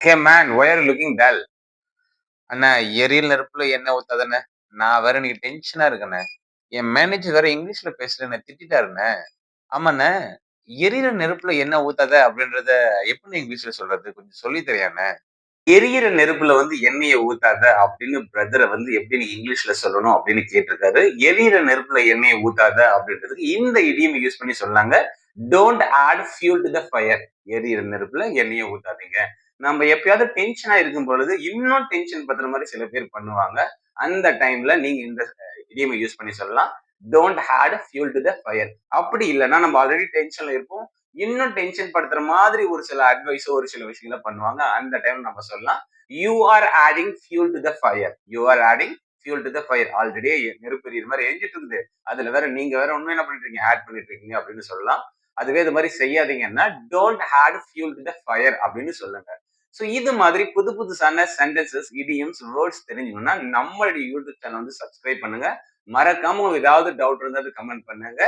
Hey man why are looking dull அண்ணா எரியல் நெருப்புல என்ன ஊத்தாதண்ணே? நான் வேற நீங்க டென்ஷனா இருக்கண்ணே. என் மேனேஜர் வேற இங்கிலீஷ்ல பேசுறேன்னு திட்டாருண்ணே ஆமாண்ணே. எரியற நெருப்புல என்ன ஊத்தாத அப்படின்றத எப்படி இங்கிலீஷ்ல சொல்றது? கொஞ்சம் சொல்லி தெரியாண்ணே. எரியற நெருப்புல வந்து எண்ணெயை ஊத்தாத அப்படின்னு பிரதரை வந்து எப்படி நீ இங்கிலீஷ்ல சொல்லணும் அப்படின்னு கேட்டிருக்காரு. எரியற நெருப்புல எண்ணெயை ஊத்தாத அப்படின்றதுக்கு இந்த இடியம் யூஸ் பண்ணி சொன்னாங்க. Don't add fuel to the fire எரியிற நெருப்புல எண்ணெயை ஊத்தாதீங்க. நம்ம எப்பயாவது டென்ஷனா இருக்கும் பொழுது இன்னும் டென்ஷன் பத்துற மாதிரி சில பேர் பண்ணுவாங்க. அந்த டைம்ல நீங்க இந்த இடியமை யூஸ் பண்ணி சொல்லலாம். Don't add fuel to the fire அப்படி இல்லைன்னா நம்ம ஆல்ரெடி டென்ஷன்ல இருப்போம். இன்னும் டென்ஷன் படுத்துற மாதிரி ஒரு சில அட்வைஸோ ஒரு சில விஷயங்களை பண்ணுவாங்க. அந்த டைம் நம்ம சொல்லலாம். You are adding fuel to the fire you are adding fuel to the fire already நெருப்பு இது மாதிரி எரிஞ்சிட்டு இருக்குது அதுல வேற நீங்க வேற ஒன்றும் என்ன பண்ணிட்டு இருக்கீங்க? ஆட் பண்ணிட்டு இருக்கீங்க அப்படின்னு சொல்லலாம். அதுவே இது மாதிரி செய்யாதீங்கன்னா don't add fuel to the fire அப்படின்னு சொல்லுங்க. ஸோ இது மாதிரி புது புதுசான சென்டென்சஸ் இடியம்ஸ் வேர்ட்ஸ் தெரிஞ்சுக்கணும்னா நம்மளுடைய யூடியூப் சேனல் வந்து சப்ஸ்கிரைப் பண்ணுங்க. மறக்காம உங்களுக்கு ஏதாவது டவுட் இருந்தால் கமெண்ட் பண்ணுங்க.